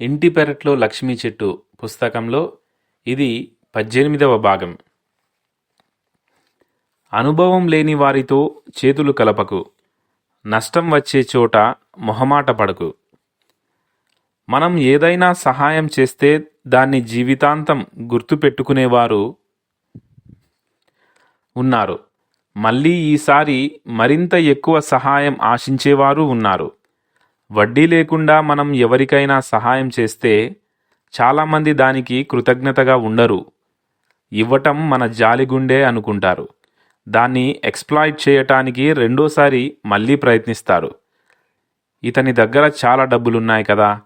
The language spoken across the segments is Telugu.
ఇంటి పెరట్లో లక్ష్మీ చెట్టు పుస్తకంలో ఇది పద్దెనిమిదవ భాగం. అనుభవం లేని వారితో చేతులు కలపకు నష్టం వచ్చే చోట మొహమాట పడకు. మనం ఏదైనా సహాయం చేస్తే దాన్ని జీవితాంతం గుర్తుపెట్టుకునేవారు ఉన్నారు. మళ్ళీ ఈసారి మరింత ఎక్కువ సహాయం ఆశించేవారు ఉన్నారు. వడ్డీ లేకుండా మనం ఎవరికైనా సహాయం చేస్తే చాలామంది దానికి కృతజ్ఞతగా ఉండరు. ఇవ్వటం మన జాలిగుండే అనుకుంటారు. దాన్ని ఎక్స్ప్లాయిట్ చేయటానికి రెండోసారి మళ్ళీ ప్రయత్నిస్తారు. ఇతని దగ్గర చాలా డబ్బులున్నాయి కదా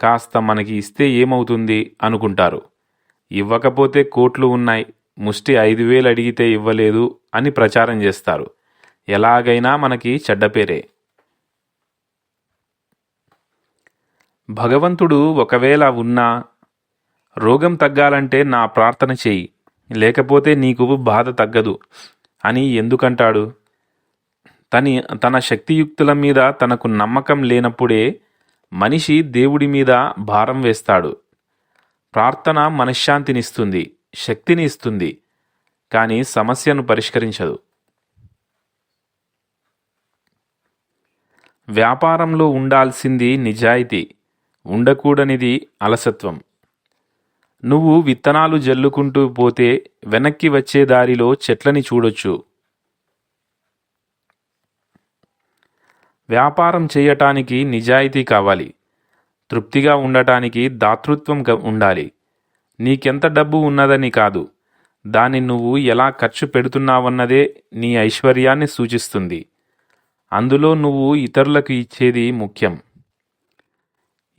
కాస్త మనకి ఇస్తే ఏమవుతుంది అనుకుంటారు. ఇవ్వకపోతే కోట్లు ఉన్నాయి ముష్టి ఐదు వేలు అడిగితే ఇవ్వలేదు అని ప్రచారం చేస్తారు. ఎలాగైనా మనకి చెడ్డ భగవంతుడు ఒకవేళ ఉన్నా రోగం తగ్గాలంటే నా ప్రార్థన చేయి. లేకపోతే నీకు బాధ తగ్గదు అని ఎందుకంటాడు? తని తన శక్తియుక్తుల మీద తనకు నమ్మకం లేనప్పుడే మనిషి దేవుడి మీద భారం వేస్తాడు. ప్రార్థన మనశ్శాంతినిస్తుంది శక్తిని ఇస్తుంది కానీ సమస్యను పరిష్కరించదు. వ్యాపారంలో ఉండాల్సింది నిజాయితీ. ఉండకూడనిది అలసత్వం. నువ్వు విత్తనాలు జల్లుకుంటూ పోతే వెనక్కి వచ్చే దారిలో చెట్లని చూడొచ్చు. వ్యాపారం చేయటానికి నిజాయితీ కావాలి. తృప్తిగా ఉండటానికి దాతృత్వం ఉండాలి. నీకెంత డబ్బు ఉన్నదని కాదు. దాన్ని నువ్వు ఎలా ఖర్చు పెడుతున్నావన్నదే నీ ఐశ్వర్యాన్ని సూచిస్తుంది. అందులో నువ్వు ఇతరులకు ఇచ్చేది ముఖ్యం.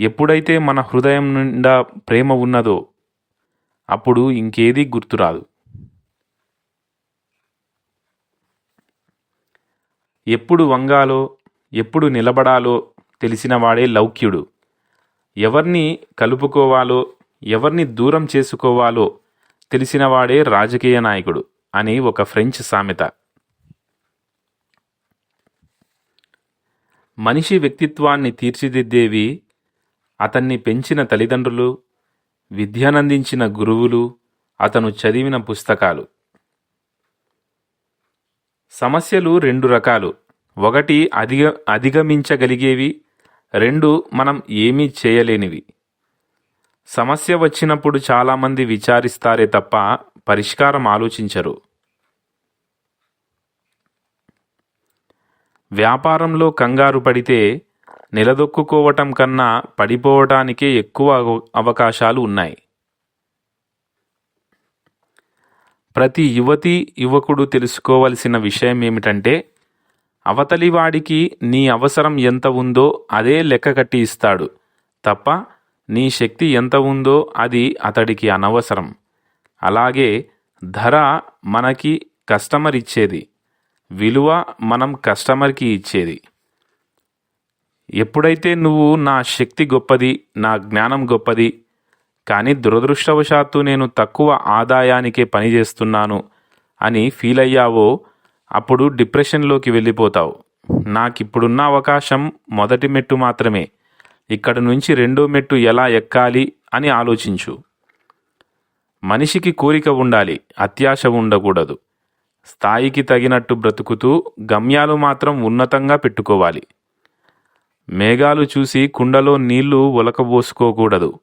ఎప్పుడైతే మన హృదయం నిండా ప్రేమ ఉన్నదో అప్పుడు ఇంకేదీ గుర్తురాదు. ఎప్పుడు వంగాలో ఎప్పుడు నిలబడాలో తెలిసినవాడే లౌక్యుడు. ఎవరిని కలుపుకోవాలో ఎవరిని దూరం చేసుకోవాలో తెలిసినవాడే రాజకీయ నాయకుడు అని ఒక ఫ్రెంచ్ సామెత. మనిషి వ్యక్తిత్వాన్ని తీర్చిదిద్దేవి అతన్ని పెంచిన తల్లిదండ్రులు విద్యనందించిన గురువులు అతను చదివిన పుస్తకాలు. సమస్యలు రెండు రకాలు. ఒకటి అధిగ అధిగమించగలిగేవి. రెండు మనం ఏమీ చేయలేనివి. సమస్య వచ్చినప్పుడు చాలామంది విచారిస్తారే తప్ప పరిష్కారం ఆలోచించరు. వ్యాపారంలో కంగారు పడితే నిలదొక్కుకోవటం కన్నా పడిపోవటానికే ఎక్కువ అవకాశాలు ఉన్నాయి. ప్రతి యువతి యువకుడు తెలుసుకోవలసిన విషయం ఏమిటంటే అవతలివాడికి నీ అవసరం ఎంత ఉందో అదే లెక్క కట్టి ఇస్తాడు. తప్ప నీ శక్తి ఎంత ఉందో అది అతడికి అనవసరం. అలాగే ధర మనకి కస్టమర్ ఇచ్చేది. విలువ మనం కస్టమర్కి ఇచ్చేది. ఎప్పుడైతే నువ్వు నా శక్తి గొప్పది నా జ్ఞానం గొప్పది కానీ దురదృష్టవశాత్తు నేను తక్కువ ఆదాయానికే పనిచేస్తున్నాను అని ఫీల్ అయ్యావో అప్పుడు డిప్రెషన్లోకి వెళ్ళిపోతావు. నాకిప్పుడున్న అవకాశం మొదటి మెట్టు మాత్రమే. ఇక్కడ నుంచి రెండో మెట్టు ఎలా ఎక్కాలి అని ఆలోచించు. మనిషికి కోరిక ఉండాలి అత్యాశ ఉండకూడదు. స్థాయికి తగినట్టు బ్రతుకుతూ గమ్యాలు మాత్రం ఉన్నతంగా పెట్టుకోవాలి. మేఘాలు చూసి కుండలో నీళ్ళు ఒలకబోసుకోకూడదు.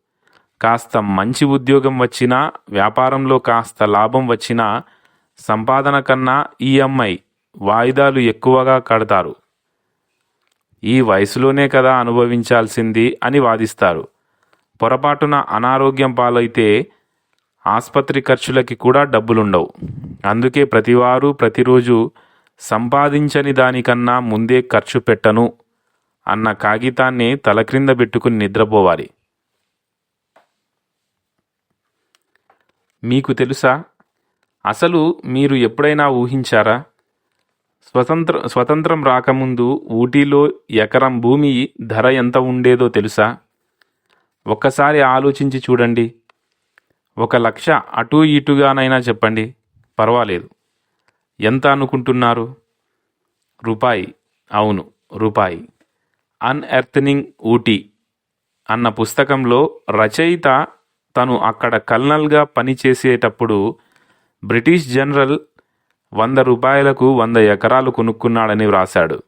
కాస్త మంచి ఉద్యోగం వచ్చినా వ్యాపారంలో కాస్త లాభం వచ్చినా సంపాదన కన్నా ఈఎంఐ వాయిదాలు ఎక్కువగా కడతారు. ఈ వయసులోనే కదా అనుభవించాల్సింది అని వాదిస్తారు. పొరపాటున అనారోగ్యం పాలైతే ఆసుపత్రి ఖర్చులకి కూడా డబ్బులుండవు. అందుకే ప్రతివారు ప్రతిరోజు సంపాదించని దానికన్నా ముందే ఖర్చు పెట్టను. అన్న కాగితాన్ని తల క్రింద పెట్టుకుని నిద్రపోవాలి. మీకు తెలుసా? అసలు మీరు ఎప్పుడైనా ఊహించారా? స్వతంత్ర స్వతంత్రం రాకముందు ఊటీలో ఎకరం భూమి ధర ఎంత ఉండేదో తెలుసా? ఒక్కసారి ఆలోచించి చూడండి. ఒక లక్ష అటు ఇటుగానైనా చెప్పండి. పర్వాలేదు. ఎంత అనుకుంటున్నారు? రూపాయి. అవును రూపాయి. అన్ఎర్థనింగ్ ఊటీ అన్న పుస్తకంలో రచయిత తను అక్కడ కల్నల్గా పనిచేసేటప్పుడు బ్రిటిష్ జనరల్ వంద రూపాయలకు వంద ఎకరాలు కొనుక్కున్నాడని వ్రాశాడు.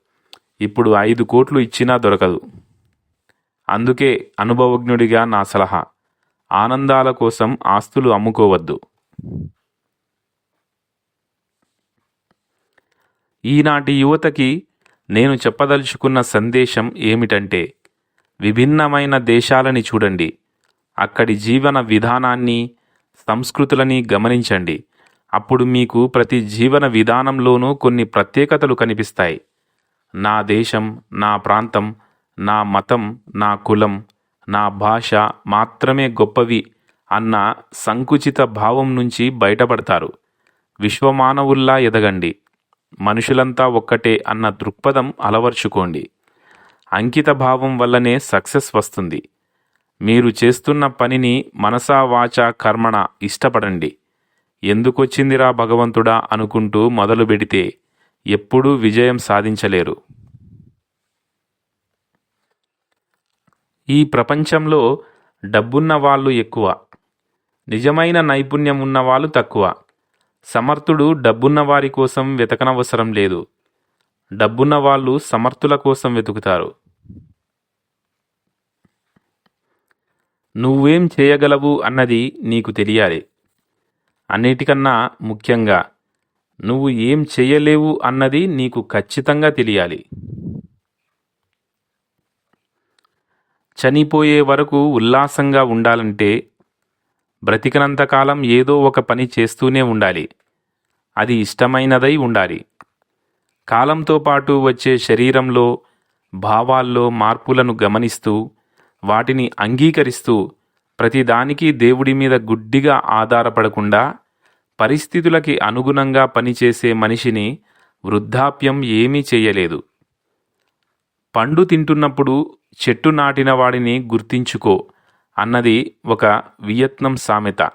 ఇప్పుడు ఐదు కోట్లు ఇచ్చినా దొరకదు. అందుకే అనుభవజ్ఞుడిగా నా సలహా ఆనందాల కోసం ఆస్తులు అమ్ముకోవద్దు. ఈనాటి యువతకి నేను చెప్పదలుచుకున్న సందేశం ఏమిటంటే విభిన్నమైన దేశాలని చూడండి. అక్కడి జీవన విధానాన్ని సంస్కృతులని గమనించండి. అప్పుడు మీకు ప్రతి జీవన విధానంలోనూ కొన్ని ప్రత్యేకతలు కనిపిస్తాయి. నా దేశం నా ప్రాంతం నా మతం నా కులం నా భాష మాత్రమే గొప్పవి అన్న సంకుచిత భావం నుంచి బయటపడతారు. విశ్వమానవుల్లా ఎదగండి. మనుషులంతా ఒక్కటే అన్న దృక్పథం అలవర్చుకోండి. అంకిత భావం వల్లనే సక్సెస్ వస్తుంది. మీరు చేస్తున్న పనిని మనసా వాచ కర్మణ ఇష్టపడండి. ఎందుకొచ్చిందిరా భగవంతుడా అనుకుంటూ మొదలు పెడితే ఎప్పుడూ విజయం సాధించలేరు. ఈ ప్రపంచంలో డబ్బున్న వాళ్ళు ఎక్కువ. నిజమైన నైపుణ్యం ఉన్న వాళ్ళు తక్కువ. సమర్థుడు డబ్బున్న వారి కోసం వెతకనవసరం లేదు. డబ్బున్న వాళ్ళు సమర్థుల కోసం వెతుకుతారు. నువ్వేం చేయగలవు అన్నది నీకు తెలియాలి. అన్నిటికన్నా ముఖ్యంగా నువ్వు ఏం చేయలేవు అన్నది నీకు ఖచ్చితంగా తెలియాలి. చనిపోయే వరకు ఉల్లాసంగా ఉండాలంటే బ్రతికినంతకాలం ఏదో ఒక పని చేస్తూనే ఉండాలి. అది ఇష్టమైనదై ఉండాలి. కాలంతో పాటు వచ్చే శరీరంలో భావాల్లో మార్పులను గమనిస్తూ వాటిని అంగీకరిస్తూ ప్రతిదానికి దేవుడి మీద గుడ్డిగా ఆధారపడకుండా పరిస్థితులకి అనుగుణంగా పనిచేసే మనిషిని వృద్ధాప్యం ఏమీ చేయలేదు. పండు తింటున్నప్పుడు చెట్టు నాటిన వాడిని గుర్తించుకో. అన్నది ఒక వియత్నం సామెత.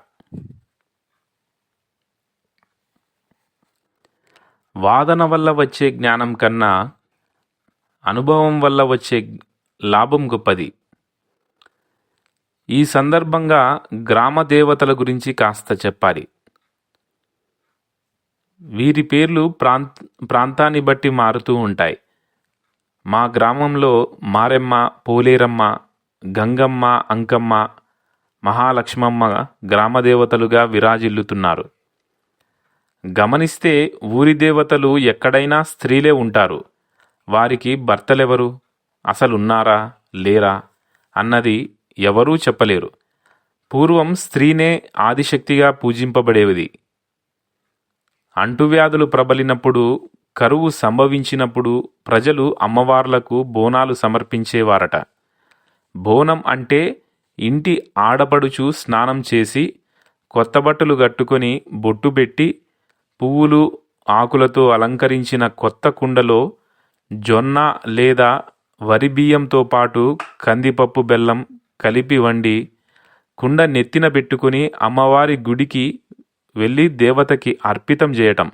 వాదన వల్ల వచ్చే జ్ఞానం కన్నా అనుభవం వల్ల వచ్చే లాభం గొప్పది. ఈ సందర్భంగా గ్రామ దేవతల గురించి కాస్త చెప్పాలి. వీరి పేర్లు ప్రాంత ప్రాంతాన్ని బట్టి మారుతూ ఉంటాయి. మా గ్రామంలో మారెమ్మ పోలేరమ్మ గంగమ్మ అంకమ్మ మహాలక్ష్మమ్మ గ్రామదేవతలుగా విరాజిల్లుతున్నారు. గమనిస్తే ఊరి దేవతలు ఎక్కడైనా స్త్రీలే ఉంటారు. వారికి భర్తలెవరు? అసలున్నారా? లేరా? అన్నది ఎవరూ చెప్పలేరు. పూర్వం స్త్రీనే ఆదిశక్తిగా పూజింపబడేది. అంటువ్యాధులు ప్రబలినప్పుడు కరువు సంభవించినప్పుడు ప్రజలు అమ్మవార్లకు బోనాలు సమర్పించేవారట. బోనం అంటే ఇంటి ఆడపడుచు స్నానం చేసి కొత్త బట్టలు కట్టుకొని బొట్టు పెట్టి పువ్వులు ఆకులతో అలంకరించిన కొత్త కుండలో జొన్న లేదా వరి బియ్యంతో పాటు కందిపప్పు బెల్లం కలిపి వండి కుండ నెత్తిన పెట్టుకుని అమ్మవారి గుడికి వెళ్ళి దేవతకి అర్పితం చేయటం.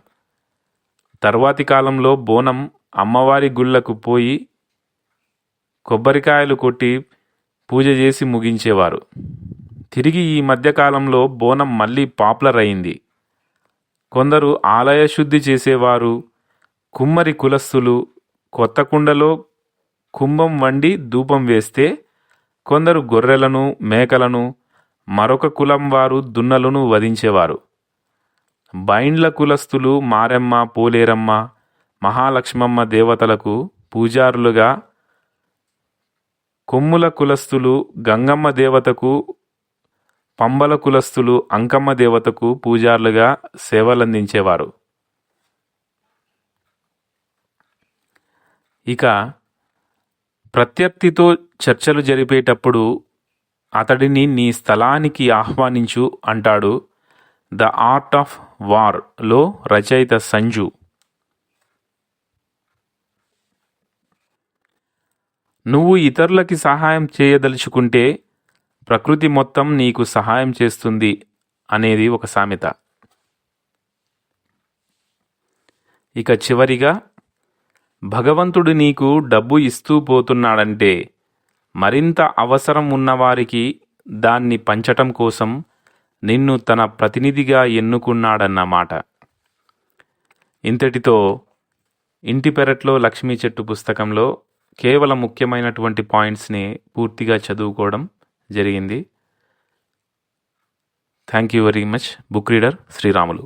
తర్వాతి కాలంలో బోనం అమ్మవారి గుళ్ళకు పోయి కొబ్బరికాయలు కొట్టి పూజ చేసి ముగించేవారు. తిరిగి ఈ మధ్యకాలంలో బోనం మళ్ళీ పాపులర్ అయింది కొందరు ఆలయ శుద్ధి చేసేవారు కుమ్మరి కులస్తులు కొత్త కుండలో కుంభం వండి ధూపం వేస్తే కొందరు గొర్రెలను మేకలను మరొక కులం వారు దున్నలను వధించేవారు. బైండ్ల కులస్తులు మారెమ్మ పోలేరమ్మ మహాలక్ష్మమ్మ దేవతలకు పూజారులుగా కొమ్ముల కులస్తులు గంగమ్మ దేవతకు పంబల కులస్తులు అంకమ్మ దేవతకు పూజారులుగా సేవలందించేవారు. ఇక ప్రత్యర్థితో చర్చలు జరిపేటప్పుడు అతడిని నీ స్థలానికి ఆహ్వానించు అంటాడు ద ఆర్ట్ ఆఫ్ వార్లో రచయిత సంజు. నువ్వు ఇతరులకి సహాయం చేయదలుచుకుంటే ప్రకృతి మొత్తం నీకు సహాయం చేస్తుంది అనేది ఒక సామెత. ఇక చివరిగా భగవంతుడు నీకు డబ్బు ఇస్తూ పోతున్నాడంటే మరింత అవసరం ఉన్నవారికి దాన్ని పంచటం కోసం నిన్ను తన ప్రతినిధిగా ఎన్నుకున్నాడన్నమాట. ఇంతటితో ఇంటి పెరట్లో లక్ష్మీ చెట్టు పుస్తకంలో కేవలం ముఖ్యమైనటువంటి పాయింట్స్ని పూర్తిగా చదువుకోవడం జరిగింది. Thank you very much book reader Sriramulu